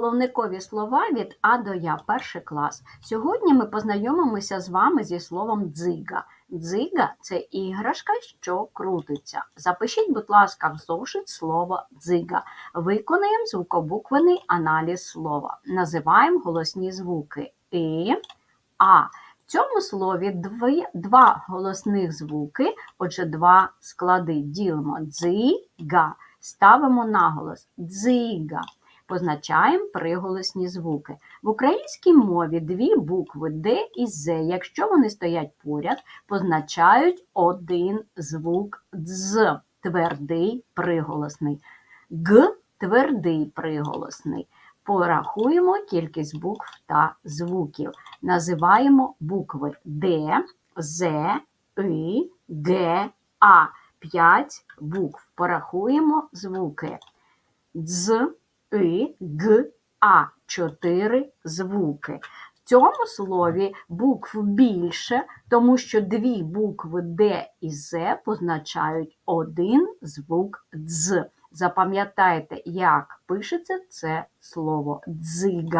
Словникові слова від А до Я, перший клас. Сьогодні ми познайомимося з вами зі словом дзига. Дзига це іграшка, що крутиться. Запишіть, будь ласка, в зошит слово дзига. Виконаємо звукобуквений аналіз слова. Називаємо голосні звуки І, А. В цьому слові дві, два голосних звуки, отже, два склади ділимо дзига, ставимо наголос дзига. Позначаємо приголосні звуки. В українській мові дві букви Д і З, якщо вони стоять поряд, позначають один звук дз, твердий приголосний. Г твердий приголосний. Порахуємо кількість букв та звуків. Називаємо букви Д, З, И, Г, А. П'ять букв. Порахуємо звуки. Дз, И, Г, А. Чотири звуки. В цьому слові букв більше, тому що дві букви Д і З позначають один звук дз. Запам'ятайте, як пишеться це слово дзига.